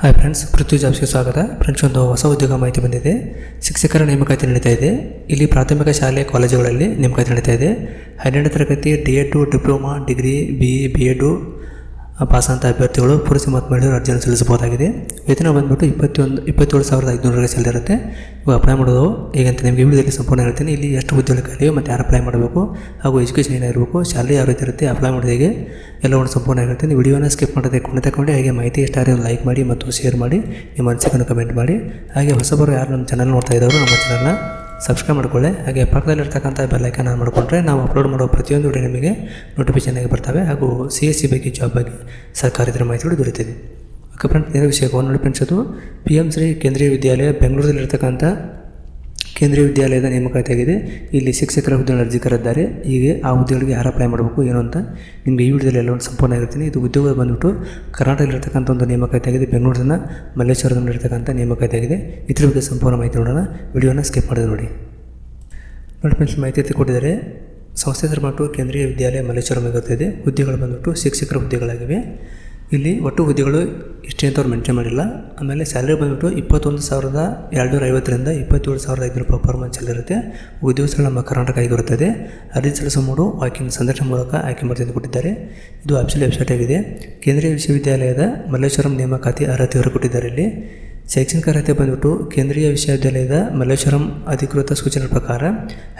Hi friends ಪೃಥ್ವಿ ಜಾಬ್ಸ್ಗೆ ಸ್ವಾಗತ. Friends ಒಂದು ಹೊಸ ಉದ್ಯೋಗ ಮಾಹಿತಿ ಬಂದಿದೆ. ಶಿಕ್ಷಕರ ನೇಮಕಾತಿ ನಡೀತಾ ಇದೆ. ಇಲ್ಲಿ ಪ್ರಾಥಮಿಕ ಶಾಲೆ, ಕಾಲೇಜುಗಳಲ್ಲಿ ನೇಮಕಾತಿ ನಡೀತಾ ಇದೆ. ಹನ್ನೆರಡನೇ ತರಗತಿ D Ed diploma degree B A B Ed ಪಾಸಂತ ಅಭ್ಯರ್ಥಿಗಳು ಪುರುಷ ಮತ್ತು ಮಹಿಳೆಯರು ಅರ್ಜಿಯನ್ನು ಸಲ್ಲಿಸಬಹುದಾಗಿದೆ. ವೇತನ ಬಂದ್ಬಿಟ್ಟು ಇಪ್ಪತ್ತೊಂದು, ಇಪ್ಪತ್ತೇಳು ಸಾವಿರದ ಐದುನೂರವರೆಗೆ ಸಲ್ಲಿರುತ್ತೆ. ಇವಾಗ ಅಪ್ಲೈ ಮಾಡೋದು ಹೇಗಂತ ನಿಮಗೆ ವಿಡಿಯೋದಲ್ಲಿ ಸಂಪೂರ್ಣ ಹೇಳ್ತೀನಿ. ಇಲ್ಲಿ ಎಷ್ಟು ಉದ್ಯೋಗ ಖಾಲಿಯೋ ಮತ್ತು ಯಾರು ಅಪ್ಲೈ ಮಾಡಬೇಕು, ಹಾಗೂ ಎಜುಕೇಷನ್ ಏನಿರಬೇಕು ಶಾಲೆ ಯಾವ ರೀತಿ ಇರುತ್ತೆ ಅಪ್ಲೈ ಮಾಡೋದು ಹೇಗೆ ಒಂದು ಸಂಪೂರ್ಣ ಹೇಳ್ತೀನಿ. ವಿಡಿಯೋನ ಸ್ಕಿಪ್ ಮಾಡೋದಕ್ಕೆ ಕೊಂಡು ತಗೊಂಡು ಹಾಗೆ ಮಾಹಿತಿ ಇಷ್ಟಾರೆ ಲೈಕ್ ಮಾಡಿ ಮತ್ತು ಶೇರ್ ಮಾಡಿ, ನಿಮ್ಮ ಅನಿಸಿಕೆಯನ್ನು ಕಮೆಂಟ್ ಮಾಡಿ. ಹಾಗೆ ಹೊಸಬರು ಯಾರು ನಮ್ಮ ಚಾನಲ್ ನೋಡ್ತಾ ಇದ್ದಾರೋ ನಮ್ಮ ಚಾನಲ್ನ ಸಬ್ಸ್ಕ್ರೈಬ್ ಮಾಡ್ಕೊಳ್ಳಿ. ಹಾಗೆ ಪಕ್ಕದಲ್ಲಿರ್ತಕ್ಕಂಥ ಬೆಲ್ಲೈಕನ್ ಆನ್ ಮಾಡಿಕೊಂಡ್ರೆ ನಾವು ಅಪ್ಲೋಡ್ ಮಾಡೋ ಪ್ರತಿಯೊಂದು ವಿಡಿಯೋ ನಿಮಗೆ ನೋಟಿಫಿಕೇಶನ್ ಆಗಿ ಬರ್ತವೆ. ಹಾಗೂ ಸಿ ಎಸ್ ಸಿ ಬಗ್ಗೆ ಜಾಬ್ ಬಗ್ಗೆ ಸರ್ಕಾರಿ ಇದರ ಮಾಹಿತಿಗಳು ದೊರೆತಿದೆ ಓಕೆ ಫ್ರೆಂಡ್ಸ್ ನೇರ ವಿಷಯಕ್ಕೆ ನೋಡಿ ಫ್ರೆಂಡ್ಸ್ ಅದು ಪಿ ಎಂ ಶ್ರೀ ಕೇಂದ್ರೀಯ ವಿದ್ಯಾಲಯ ಬೆಂಗಳೂರಲ್ಲಿರ್ತಕ್ಕಂಥ ಕೇಂದ್ರೀಯ ವಿದ್ಯಾಲಯದ ನೇಮಕಾತಿಯಾಗಿದೆ. ಇಲ್ಲಿ ಶಿಕ್ಷಕರ ಹುದ್ದೆಗಳ ಅರ್ಜಿ ಕರೆದಿದ್ದಾರೆ ಹೀಗೆ ಆ ಹುದ್ದೆಗಳಿಗೆ ಯಾರು ಅಪ್ಲೈ ಮಾಡಬೇಕು, ಏನು ಅಂತ ನಿಮಗೆ ಈ ವಿಡಿಯೋದಲ್ಲಿ ಎಲ್ಲವನ್ನು ಸಂಪೂರ್ಣ ಇರ್ತೀನಿ ಇದು ಉದ್ಯೋಗ ಬಂದ್ಬಿಟ್ಟು ಕರ್ನಾಟಕದಲ್ಲಿರ್ತಕ್ಕಂಥ ಒಂದು ನೇಮಕಾತಿಯಾಗಿದೆ. ಬೆಂಗಳೂರಿನ ಮಲ್ಲೇಶ್ವರದಲ್ಲಿರ್ತಕ್ಕಂಥ ನೇಮಕಾತಿಯಾಗಿದೆ. ಇದ್ರ ಬಗ್ಗೆ ಸಂಪೂರ್ಣ ಮಾಹಿತಿ ನೋಡೋಣ. ವಿಡಿಯೋನ ಸ್ಕಿಪ್ ಮಾಡಿದೆ ನೋಡಿ. ನೋಡಿ ಫ್ರೆಂಡ್ಸ್ ಮಾಹಿತಿ ಕೊಟ್ಟಿದ್ದಾರೆ. ಸಂಸ್ಥೆ ಬಂದ್ಬಿಟ್ಟು ಕೇಂದ್ರೀಯ ವಿದ್ಯಾಲಯ ಮಲ್ಲೇಶ್ವರಂ ಇರುತ್ತದೆ ಹುದ್ದೆಗಳು ಬಂದ್ಬಿಟ್ಟು ಶಿಕ್ಷಕರ ಹುದ್ದೆಗಳಾಗಿವೆ. ಇಲ್ಲಿ ಒಟ್ಟು ಹುದ್ದೆಗಳು ಇಷ್ಟೇ ಅಂತ ಅವ್ರು ಮೆನ್ಷನ್ ಮಾಡಿಲ್ಲ. ಆಮೇಲೆ ಸ್ಯಾಲ್ರಿ ಬಂದುಬಿಟ್ಟು ಇಪ್ಪತ್ತೊಂದು ಸಾವಿರದ ಎರಡುನೂರ ಐವತ್ತರಿಂದ ಇಪ್ಪತ್ತೇಳು ಸಾವಿರದ ಐದುನೂರು ರೂಪಾಯಿ ಪರ್ ಮಂತ್ ಇರುತ್ತೆ. ಉದ್ಯೋಗ ನಮ್ಮ ಕರ್ನಾಟಕ ಆಗಿರುತ್ತದೆ. ಅರ್ಜಿ ಸಲ್ಲಿಸುವ ಮೂಡು ವಾಕಿಂಗ್ ಸಂದರ್ಶನ ಮೂಲಕ ಆಯ್ಕೆ ಮಾಡಿ ಕೊಟ್ಟಿದ್ದಾರೆ. ಇದು ಆಫೀಸಿಯಲ್ ವೆಬ್ಸೈಟ್ ಆಗಿದೆ. ಕೇಂದ್ರೀಯ ವಿಶ್ವವಿದ್ಯಾಲಯದ ಮಲ್ಲೇಶ್ವರಂ ನೇಮಕಾತಿ ಅರ್ಹತೆ ಕೊಟ್ಟಿದ್ದಾರೆ ಇಲ್ಲಿ. ಶೈಕ್ಷಣಿಕ ಅರ್ಹತೆ ಬಂದ್ಬಿಟ್ಟು ಕೇಂದ್ರೀಯ ವಿಶ್ವವಿದ್ಯಾಲಯದ ಮಲ್ಲೇಶ್ವರಂ ಅಧಿಕೃತ ಸೂಚನೆ ಪ್ರಕಾರ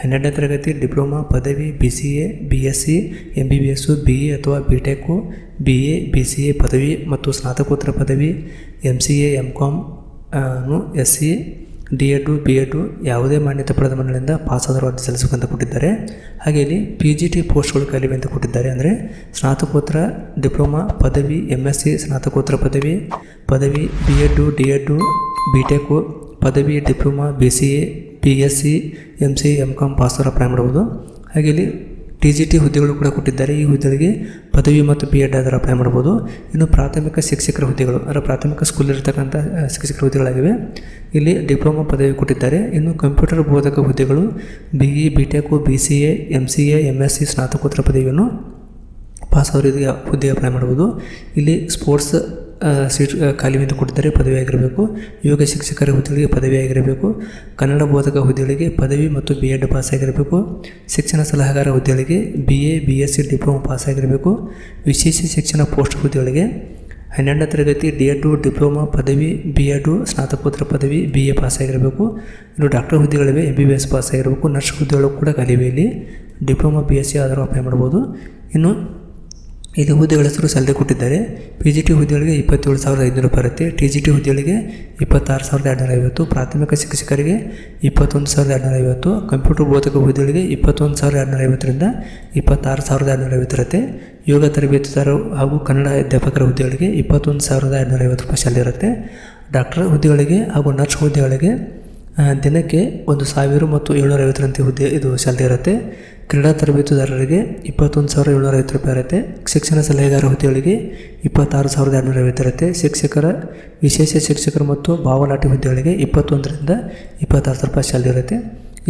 ಹನ್ನೆರಡನೇ ತರಗತಿ ಡಿಪ್ಲೊಮಾ, ಪದವಿ B C A B S C M B B S B A ಅಥವಾ B tech B A B C A ಪದವಿ ಮತ್ತು ಸ್ನಾತಕೋತ್ತರ ಪದವಿ M C A M com S C D Ed B Ed ಯಾವುದೇ ಮಾನ್ಯತೆ ಪಡೆದ ಮಂಡಳಿಯಿಂದ ಪಾಸಾದರೂ ಅರ್ಜಿ ಸಲ್ಲಿಸಬೇಕಂತ ಕೊಟ್ಟಿದ್ದಾರೆ. ಹಾಗೆ ಇಲ್ಲಿ ಪಿ ಜಿ ಟಿ ಪೋಸ್ಟ್ಗಳು ಕಲಿವೆ ಅಂತ ಕೊಟ್ಟಿದ್ದಾರೆ ಅಂದರೆ ಸ್ನಾತಕೋತ್ತರ ಡಿಪ್ಲೊಮಾ ಪದವಿ ಎಂ ಎಸ್ ಸಿ ಸ್ನಾತಕೋತ್ತರ ಪದವಿ ಪದವಿ B Ed D Ed B tech ಪದವಿ, diploma B C A P S C M C M com ಪಾಸಾದ್ರು apply ಮಾಡ್ಬೋದು. ಹಾಗೆ ಇಲ್ಲಿ ಟಿ ಜಿ ಟಿ ಹುದ್ದೆಗಳು ಕೂಡ ಕೊಟ್ಟಿದ್ದಾರೆ. ಈ ಹುದ್ದೆಗಳಿಗೆ ಪದವಿ ಮತ್ತು ಬಿ ಎಡ್ ಆದರೆ ಅಪ್ಲೈ ಮಾಡ್ಬೋದು ಇನ್ನು ಪ್ರಾಥಮಿಕ ಶಿಕ್ಷಕರ ಹುದ್ದೆಗಳು, ಅಂದರೆ ಪ್ರಾಥಮಿಕ ಸ್ಕೂಲ್ ಇರತಕ್ಕಂಥ ಶಿಕ್ಷಕರ ಹುದ್ದೆಗಳಾಗಿವೆ. ಇಲ್ಲಿ ಡಿಪ್ಲೊಮಾ ಪದವಿ ಕೊಟ್ಟಿದ್ದಾರೆ. ಇನ್ನು ಕಂಪ್ಯೂಟರ್ ಬೋಧಕ ಹುದ್ದೆಗಳು B E B tech B C A M C A M S C ಸ್ನಾತಕೋತ್ತರ ಪದವಿಯನ್ನು ಪಾಸ್ ಅವರಿಗೆ ಹುದ್ದೆ ಅಪ್ಲೈ ಮಾಡ್ಬೋದು ಇಲ್ಲಿ ಸ್ಪೋರ್ಟ್ಸ್ ಸೀಟ್ ಖಾಲಿ ಮಿತಿ ಕೊಟ್ಟಿದ್ದಾರೆ ಪದವಿ ಆಗಿರಬೇಕು ಯೋಗ ಶಿಕ್ಷಕರ ಹುದ್ದೆಗಳಿಗೆ ಪದವಿ ಆಗಿರಬೇಕು ಕನ್ನಡ ಬೋಧಕ ಹುದ್ದೆಗಳಿಗೆ ಪದವಿ ಮತ್ತು ಬಿ ಎಡ್ ಪಾಸ್ ಆಗಿರಬೇಕು ಶಿಕ್ಷಣ ಸಲಹೆಗಾರ ಹುದ್ದೆಗಳಿಗೆ B A B S C diploma pass ಆಗಿರಬೇಕು ವಿಶೇಷ ಶಿಕ್ಷಣ ಪೋಸ್ಟ್ ಹುದ್ದೆಗಳಿಗೆ ಹನ್ನೆರಡನೇ ತರಗತಿ ಡಿ ಎಡ್ಡು ಡಿಪ್ಲೊಮಾ ಪದವಿ ಬಿ ಎಡು ಸ್ನಾತಕೋತ್ತರ ಪದವಿ ಬಿ ಎ ಪಾಸ್ ಆಗಿರಬೇಕು ಇನ್ನು doctor ಹುದ್ದೆಗಳಿವೆ M B B S pass ಆಗಿರಬೇಕು ನರ್ಸ್ ಹುದ್ದೆಗಳು ಕೂಡ ಕಲಿವೆ ಇಲ್ಲಿ. ಡಿಪ್ಲೊಮಾ ಬಿ ಎಸ್ ಸಿ ಆದರೂ ಅಪ್ಲೈ ಮಾಡ್ಬೋದು. ಇನ್ನು ಇಲ್ಲಿ ಹುದ್ದೆಗಳ ಹೆಸರು ಸಲ್ಲೆ ಕೊಟ್ಟಿದ್ದಾರೆ. ಪಿ ಜಿ ಟಿ ಹುದ್ದೆಗಳಿಗೆ ಇಪ್ಪತ್ತೇಳು ಸಾವಿರದ ಐನೂರು ರೂಪಾಯಿ ಇರುತ್ತೆ. ಟಿ ಜಿ ಟಿ ಹುದ್ದೆಗಳಿಗೆ ಇಪ್ಪತ್ತಾರು ಸಾವಿರದ ಎರಡುನೂರ ಐವತ್ತು, ಪ್ರಾಥಮಿಕ ಶಿಕ್ಷಕರಿಗೆ ಇಪ್ಪತ್ತೊಂದು ಸಾವಿರದ ಎರಡುನೂರ ಐವತ್ತು, ಕಂಪ್ಯೂಟರ್ ಬೋಧಕ ಹುದ್ದೆಗಳಿಗೆ ಇಪ್ಪತ್ತೊಂದು ಸಾವಿರದ ಎರಡುನೂರ ಐವತ್ತರಿಂದ ಇಪ್ಪತ್ತಾರು ಸಾವಿರದ ಎರಡುನೂರ ಐವತ್ತು ಇರುತ್ತೆ. ಯೋಗ ತರಬೇತುದಾರ ಹಾಗೂ ಕನ್ನಡ ಅಧ್ಯಾಪಕರ ಹುದ್ದೆಗಳಿಗೆ ಇಪ್ಪತ್ತೊಂದು ಸಾವಿರದ ಎರಡುನೂರ ಐವತ್ತು ರೂಪಾಯಿ ಶಾಲೆ ಇರುತ್ತೆ. ಡಾಕ್ಟರ್ ಹುದ್ದೆಗಳಿಗೆ ಹಾಗೂ ನರ್ಸ್ ಹುದ್ದೆಗಳಿಗೆ ದಿನಕ್ಕೆ ಒಂದು ಸಾವಿರ ಮತ್ತು ಏಳ್ನೂರ ಐವತ್ತರಂತೆ ಹುದ್ದೆ ಇದು ಸ್ಯಾಲ್ರಿ ಇರುತ್ತೆ. ಕ್ರೀಡಾ ತರಬೇತುದಾರರಿಗೆ ಇಪ್ಪತ್ತೊಂದು ಸಾವಿರ ಏಳ್ನೂರ ಐವತ್ತು ರೂಪಾಯಿ ಇರುತ್ತೆ. ಶಿಕ್ಷಣ ಸಲಹೆಗಾರ ಹುದ್ದೆಗಳಿಗೆ ಇಪ್ಪತ್ತಾರು ಸಾವಿರದ ಎರಡುನೂರ ಐವತ್ತು ಇರುತ್ತೆ. ಶಿಕ್ಷಕರ, ವಿಶೇಷ ಶಿಕ್ಷಕರು ಮತ್ತು ಭಾವನಾಟಿ ಹುದ್ದೆಗಳಿಗೆ ಇಪ್ಪತ್ತೊಂದರಿಂದ ಇಪ್ಪತ್ತಾರು ರೂಪಾಯಿ ಸ್ಯಾಲ್ರಿ ಇರುತ್ತೆ.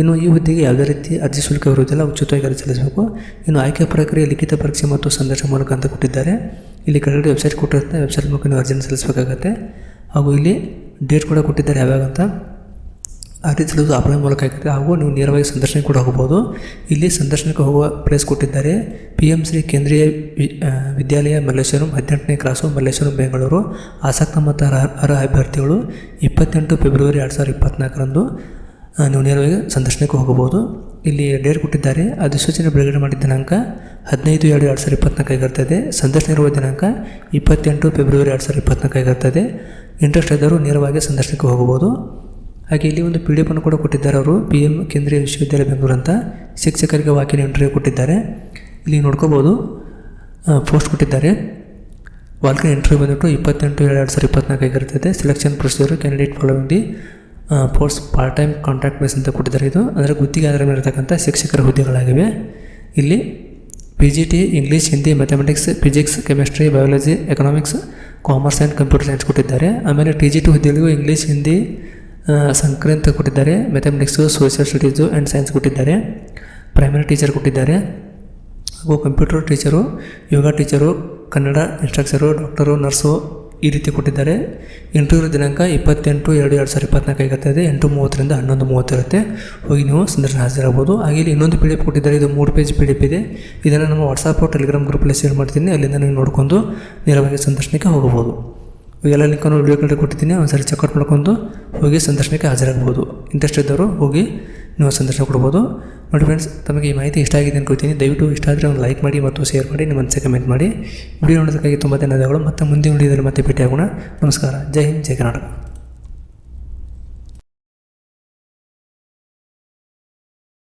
ಇನ್ನು ಈ ಹುದ್ದೆಗೆ ಯಾವುದೇ ರೀತಿ ಅರ್ಜಿ ಶುಲ್ಕ ಇರುವುದಿಲ್ಲ, ಉಚಿತವಾಗಿ ಅರ್ಜಿ ಸಲ್ಲಿಸಬೇಕು. ಇನ್ನು ಆಯ್ಕೆ ಪ್ರಕ್ರಿಯೆ, ಲಿಖಿತ ಪರೀಕ್ಷೆ ಮತ್ತು ಸಂದರ್ಶನ ಮೂಲಕ ಅಂತ ಕೊಟ್ಟಿದ್ದಾರೆ. ಇಲ್ಲಿ ಕೆಳಗಡೆ ವೆಬ್ಸೈಟ್ ಕೊಟ್ಟಿರುತ್ತೆ ವೆಬ್ಸೈಟ್ ಮೂಲಕ ನೀವು ಅರ್ಜಿನ ಸಲ್ಲಿಸಬೇಕಾಗತ್ತೆ. ಹಾಗೂ ಇಲ್ಲಿ ಡೇಟ್ ಕೂಡ ಕೊಟ್ಟಿದ್ದಾರೆ ಯಾವ್ಯಾವ ಅಂತ. ಆ ರೀತಿ ಮೂಲಕ ಆಗಿದೆ ಹಾಗೂ ನೀವು ನೇರವಾಗಿ ಸಂದರ್ಶನಕ್ಕೆ ಕೂಡ ಹೋಗ್ಬೋದು. ಇಲ್ಲಿ ಸಂದರ್ಶನಕ್ಕೆ ಹೋಗುವ ಪ್ಲೇಸ್ ಕೊಟ್ಟಿದ್ದಾರೆ. ಪಿ ಎಂ ಶ್ರೀ ಕೇಂದ್ರೀಯ ವಿದ್ಯಾಲಯ ಮಲ್ಲೇಶ್ವರಂ, ಹದಿನೆಂಟನೇ ಕ್ಲಾಸು ಮಲ್ಲೇಶ್ವರಂ, ಬೆಂಗಳೂರು. ಆಸಕ್ತ ಮತ್ತು ಅರ್ಹ ಅಭ್ಯರ್ಥಿಗಳು ಇಪ್ಪತ್ತೆಂಟು ಫೆಬ್ರವರಿ ಎರಡು ಸಾವಿರದ ಇಪ್ಪತ್ತ್ನಾಲ್ಕರಂದು ನೀವು ನೇರವಾಗಿ ಸಂದರ್ಶನಕ್ಕೆ ಹೋಗಬಹುದು. ಇಲ್ಲಿ ಡೇಟ್ ಕೊಟ್ಟಿದ್ದಾರೆ. ಅಧಿಸೂಚನೆ ಬಿಡುಗಡೆ ಮಾಡಿದ ದಿನಾಂಕ ಹದಿನೈದು ಎರಡು ಎರಡು ಸಾವಿರದ ಇಪ್ಪತ್ನಾಲ್ಕು ಆಗಿರ್ತದೆ. ಸಂದರ್ಶನ ಇರುವ ದಿನಾಂಕ ಇಪ್ಪತ್ತೆಂಟು ಫೆಬ್ರವರಿ ಎರಡು ಸಾವಿರದ ಇಪ್ಪತ್ನಾಲ್ಕು ಆಗಿರ್ತದೆ. ಇಂಟ್ರೆಸ್ಟ್ ಇದ್ದರೂ ನೇರವಾಗಿ ಸಂದರ್ಶನಕ್ಕೆ ಹೋಗಬಹುದು. ಹಾಗೆ ಇಲ್ಲಿ ಒಂದು ಪಿ ಡಿ ಎಫನ್ನು ಕೂಡ ಕೊಟ್ಟಿದ್ದಾರೆ ಅವರು. ಪಿ ಎಂ ಕೇಂದ್ರೀಯ ವಿಶ್ವವಿದ್ಯಾಲಯ ಬೆಂಗಳೂರು ಅಂತ ಶಿಕ್ಷಕರಿಗೆ ವಾಕಿನ ಇಂಟರ್ವ್ಯೂ ಕೊಟ್ಟಿದ್ದಾರೆ. ಇಲ್ಲಿ ನೋಡ್ಕೋಬೋದು. ಪೋಸ್ಟ್ ಕೊಟ್ಟಿದ್ದಾರೆ. ವಾಲ್ಕಿನ್ ಇಂಟರ್ವ್ಯೂ ಬಂದ್ಬಿಟ್ಟು ಇಪ್ಪತ್ತೆಂಟು ಎರಡು ಎರಡು ಸಾವಿರದ ಇಪ್ಪತ್ನಾಲ್ಕು ಆಗಿರ್ತದೆ selection procedure candidate following the post part time contract base ಅಂತ ಕೊಟ್ಟಿದ್ದಾರೆ ಇದು. ಅಂದರೆ ಗುತ್ತಿಗೆ ಆಧಾರ ಮೇಲೆ ಇರತಕ್ಕಂಥ ಶಿಕ್ಷಕರ ಹುದ್ದೆಗಳಾಗಿವೆ. ಇಲ್ಲಿ P G T English Hindi mathematics physics chemistry biology economics commerce and computer science ಕೊಟ್ಟಿದ್ದಾರೆ. ಆಮೇಲೆ ಟಿ ಜಿ ಟಿ ಹುದ್ದೆಗಳಿಗೂ ಇಂಗ್ಲೀಷ್ ಹಿಂದಿ ಸಂಕ್ರಾಂತ ಕೊಟ್ಟಿದ್ದಾರೆ. Mathematics social studies and science ಕೊಟ್ಟಿದ್ದಾರೆ. ಪ್ರೈಮರಿ ಟೀಚರ್ ಕೊಟ್ಟಿದ್ದಾರೆ. ಹಾಗೂ computer teacher yoga teacher Kannada instructor doctor nurse ಈ ರೀತಿ ಕೊಟ್ಟಿದ್ದಾರೆ. ಇಂಟರ್ವ್ಯೂ ದಿನಾಂಕ ಇಪ್ಪತ್ತೆಂಟು ಎರಡು ಎರಡು ಸಾವಿರದ ಇಪ್ಪತ್ನಾಲ್ಕು ಆಗಿರ್ತದೆ. ಎಂಟು ಮೂವತ್ತರಿಂದ ಹನ್ನೊಂದು ಮೂವತ್ತಿರುತ್ತೆ ಹೋಗಿ ನೀವು ಸಂದರ್ಶನ ಹಾಜರಾಗ್ಬೋದು. ಹಾಗೆ ಇಲ್ಲಿ ಇನ್ನೊಂದು ಪಿ ಡಿ ಎಫ್ ಕೊಟ್ಟಿದ್ದಾರೆ. ಇದು ಮೂರು ಪೇಜ್ ಪಿ ಡಿ ಎಫ್ ಇದೆ. ಇದನ್ನು ನಮ್ಮ ವಾಟ್ಸಪ್ ಟೆಲಿಗ್ರಾಮ್ ಗ್ರೂಪಲ್ಲಿ ಶೇರ್ ಮಾಡ್ತೀನಿ. ಅಲ್ಲಿಂದ ನೀವು ನೋಡ್ಕೊಂಡು ನೇರವಾಗಿ ಸಂದರ್ಶನಕ್ಕೆ ಹೋಗಬಹುದು. ಎಲ್ಲ ಲಿಂಕನ್ನು ವಿಡಿಯೋ ಕೆಳಗೆ ಕೊಟ್ಟಿದ್ದೀನಿ. ಒಂದ್ಸರಿ ಚೆಕ್ಔಟ್ ಮಾಡ್ಕೊಂಡು ಹೋಗಿ ಸಂದರ್ಶನಕ್ಕೆ ಹಾಜರಾಗ್ಬೋದು ಇಂಟ್ರೆಸ್ಟ್ ಇದ್ದವರು ಹೋಗಿ ನೀವು ಸಂದರ್ಶನ ಕೊಡ್ಬೋದು. ನೋಡಿ ಫ್ರೆಂಡ್ಸ್ ತಮಗೆ ಈ ಮಾಹಿತಿ ಇಷ್ಟ ಆಗಿದೆ ಅನ್ಕೋತೀನಿ ದಯವಿಟ್ಟು ಇಷ್ಟ ಆದರೆ ಒಂದು ಲೈಕ್ ಮಾಡಿ ಮತ್ತು ಶೇರ್ ಮಾಡಿ, ನಿಮ್ಮ ಅನಿಸಿಕೆ ಕಮೆಂಟ್ ಮಾಡಿ. ವಿಡಿಯೋ ನೋಡೋದಕ್ಕಾಗಿ ತುಂಬ ಧನ್ಯವಾದಗಳು. ಮತ್ತು ಮುಂದಿನ ವಿಡಿಯೋದಲ್ಲಿ ಮತ್ತೆ ಭೇಟಿಯಾಗೋಣ. ನಮಸ್ಕಾರ. ಜೈ ಹಿಂದ್, ಜೈ ಕರ್ನಾಟಕ.